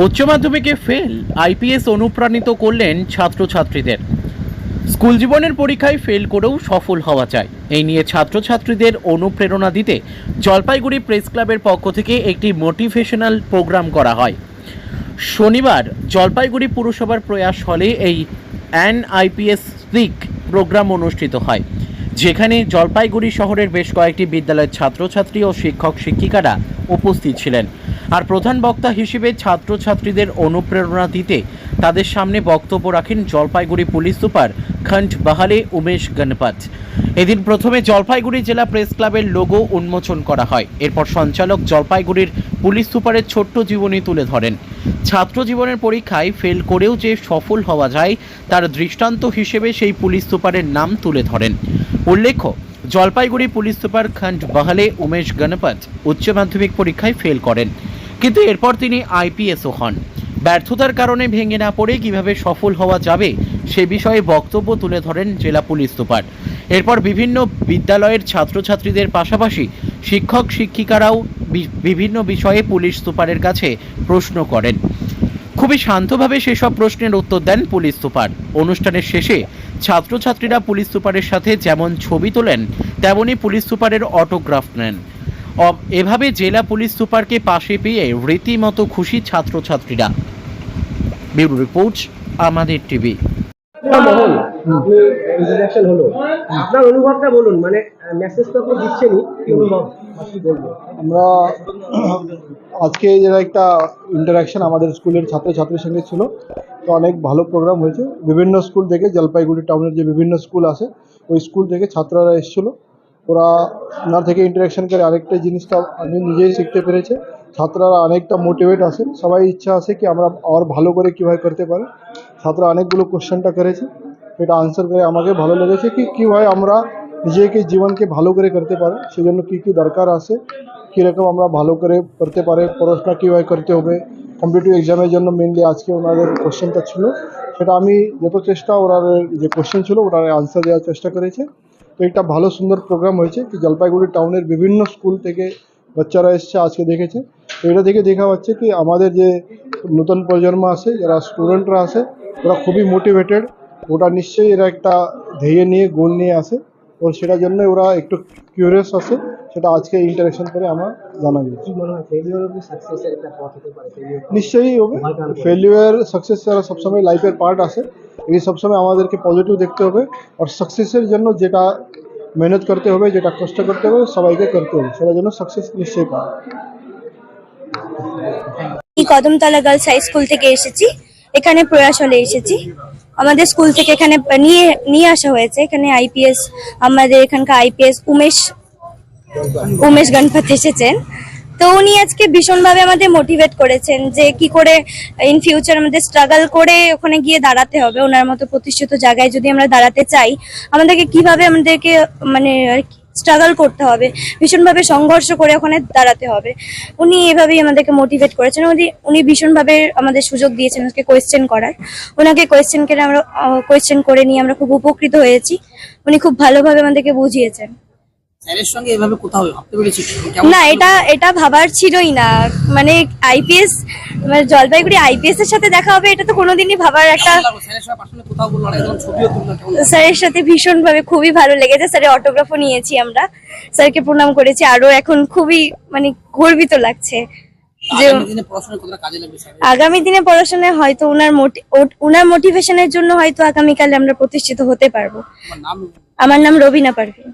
উচ্চ মাধ্যমিকে fail, IPS অনুপ্রাণিত করলেন ছাত্রছাত্রীদের। স্কুল জীবনের পরীক্ষায় ফেল করেও সফল হওয়া যায় এই নিয়ে ছাত্রছাত্রীদের অনুপ্রেরণা দিতে জলপাইগুড়ি প্রেস ক্লাবের পক্ষ থেকে একটি মোটিভেশনাল প্রোগ্রাম করা হয়। শনিবার জলপাইগুড়ি পুরসভার প্রয়াস হলে এই অ্যান আইপিএস স্পিক প্রোগ্রাম অনুষ্ঠিত হয়, যেখানে জলপাইগুড়ি শহরের বেশ কয়েকটি বিদ্যালয়ের ছাত্রছাত্রী ও শিক্ষক শিক্ষিকারা উপস্থিত ছিলেন। আর প্রধান বক্তা হিসেবে ছাত্রছাত্রীদের অনুপ্রেরণা দিতে তাদের সামনে বক্তব্য রাখেন জলপাইগুড়ি পুলিশ সুপার খন্ড বাহালে উমেশ গণপত। এদিন প্রথমে জলপাইগুড়ি জেলা প্রেস ক্লাবের লোগো উন্মোচন করা হয়। এরপর সঞ্চালক জলপাইগুড়ির পুলিশ সুপারের ছোট্ট জীবনী তুলে ধরেন। ছাত্র জীবনের পরীক্ষায় ফেল করেও যে সফল হওয়া যায়, তার দৃষ্টান্ত হিসেবে সেই পুলিশ সুপারের নাম তুলে ধরেন। উল্লেখ্য, জলপাইগুড়ি পুলিশ সুপার খন্ড বাহালে উমেশ গণপত উচ্চ মাধ্যমিক পরীক্ষায় ফেল করেন। কিন্তু এরপর তিনি আইপিএসও হন। ব্যর্থতার কারণে ভেঙে না পড়ে কীভাবে সফল হওয়া যাবে সে বিষয়ে বক্তব্য তুলে ধরেন জেলা পুলিশ সুপার। এরপর বিভিন্ন বিদ্যালয়ের ছাত্রছাত্রীদের পাশাপাশি শিক্ষক, শিক্ষিকারাও বিভিন্ন বিষয়ে পুলিশ সুপারের কাছে প্রশ্ন করেন। খুবই শান্তভাবে সেসব প্রশ্নের উত্তর দেন পুলিশ সুপার। অনুষ্ঠানের শেষে ছাত্রছাত্রীরা পুলিশ সুপারের সাথে যেমন ছবি তোলেন, তেমনি পুলিশ সুপারের অটোগ্রাফ নেন। এভাবে জেলা পুলিশ সুপারকে পাশে পেয়ে রীতিমতো খুশি ছাত্রছাত্রীরা। ব্যুরো রিপোর্ট আমাদের টিভি। হলো। আপনার অনুভবটা বলুন মানে মেসেজ তো আপনি দিচ্ছেনই কি অনুভব? বা কি বলবেন আমরা আজকে যেটা একটা ইন্টারাকশন আমাদের স্কুলের ছাত্রছাত্রীর সঙ্গে ছিল। তো অনেক ভালো প্রোগ্রাম হয়েছে। বিভিন্ন স্কুল থেকে জলপাইগুড়ি টাউনের যে বিভিন্ন স্কুল আছে ওই স্কুল থেকে ছাত্ররা এসেছিল। ওরা না থেকে ইন্টারাকশন করে আরেকটা জিনিসটা আমি নিজেই শিখতে পেরেছি। ছাত্ররা অনেকটা মোটিভেট আছে সবাই ইচ্ছা আছে কি আমরা আর ভালো করে কীভাবে করতে পারি। ছাত্ররা অনেকগুলো কোশ্চেনটা করেছে। এটা আনসার করে আমাকে ভালো লেগেছে কি কীভাবে আমরা নিজেকে, জীবনকে ভালো করে করতে পারি, সেজন্য কী কী দরকার আছে, কীরকম আমরা ভালো করে করতে পারে, পড়াশোনা কীভাবে করতে হবে কম্পিটিটিভ এক্সামের জন্য মেনলি আজকে ওনাদের কোশ্চেনটা ছিল। সেটা আমি যত চেষ্টা ওনাদের যে কোশ্চেন ছিল, ওনার আনসার দেওয়ার চেষ্টা করেছে। তো একটা ভালো সুন্দর প্রোগ্রাম হয়েছে কি জলপাইগুড়ি টাউনের বিভিন্ন স্কুল থেকে বাচ্চারা এসছে, আজকে দেখেছে। তো এটা দেখে দেখা যাচ্ছে কি আমাদের যে নতুন প্রজন্ম আছে, যারা স্টুডেন্টরা আছে, ওরা খুবই মোটিভেটেড ওটা নিশ্চয়ই এরা একটা ধেয়ে নিয়ে গোল নিয়ে আসে ও সেটার জন্য ওরা একটু কিউরিয়াস আছে। সেটা আজকে ইন্টারাকশন করে আমার জানা গেছে? নিশ্চয়ই হবে। ফেলিওর সাকসেস ছাড়া সবসময় লাইফের পার্ট আছে। এই সবসময় আমাদেরকে পজিটিভ দেখতে হবে আর সাকসেসের জন্য যেটা মেহনত করতে হবে যেটা কষ্ট করতে হবে সবাইকে করতে হবে। সেটার জন্য সাকসেস নিশ্চয়ই পাবে এই কদমতলা গার্লস হাই স্কুল থেকে এসেছি। এখানে প্রয়াস হলে এসেছি। আমাদের স্কুল থেকে এখানে নিয়ে নিয়ে আসা হয়েছে। এখানে আইপিএস আমাদের এখানকার আইপিএস উমেশ উমেশ গণপত এসেছেন। তো উনি আজকে ভীষণভাবে আমাদের মোটিভেট করেছেন যে কি করে ইন ফিউচার আমাদের স্ট্রাগল করে ওখানে গিয়ে দাঁড়াতে হবে, ওনার মতো প্রতিষ্ঠিত জায়গায় যদি আমরা দাঁড়াতে চাই, আমাদেরকে কীভাবে আমাদেরকে মানে স্ট্রাগল করতে হবে, ভীষণভাবে সংঘর্ষ করে ওখানে দাঁড়াতে হবে। উনি এভাবেই আমাদেরকে মোটিভেট করেছেন। উনি উনি ভীষণভাবে আমাদের সুযোগ দিয়েছেন আজকে কোয়েশ্চেন করার। ওনাকে কোয়েশ্চেন করে আমরা কোয়েশ্চেন করে নিয়ে আমরা খুব উপকৃত হয়েছি। উনি খুব ভালোভাবে আমাদেরকে বুঝিয়েছেন। স্যারের সঙ্গে এভাবে কোথাও ভাবতে পেরেছি না এটা এটা ভাবার ছিলই না। মানে আইপিএস মানে জলপাইগুড়ি আইপিএস এর সাথে দেখা হবে এটা তো কোনোদিনই ভাবার একটা স্যারের সাথে ভীষণ ভাবে খুবই ভালো লেগেছে স্যারের অটোগ্রাফও নিয়েছি আমরা। স্যারকে প্রণাম করেছি আরও এখন খুবই মানে গর্বিত লাগছে যে আগামী দিনে পড়াশোনায় হয়তো ওনার ওনার মোটিভেশনের জন্য হয়তো আগামীকালে আমরা প্রতিষ্ঠিত হতে পারব। আমার নাম? আমার নাম রবিনা পারভিন।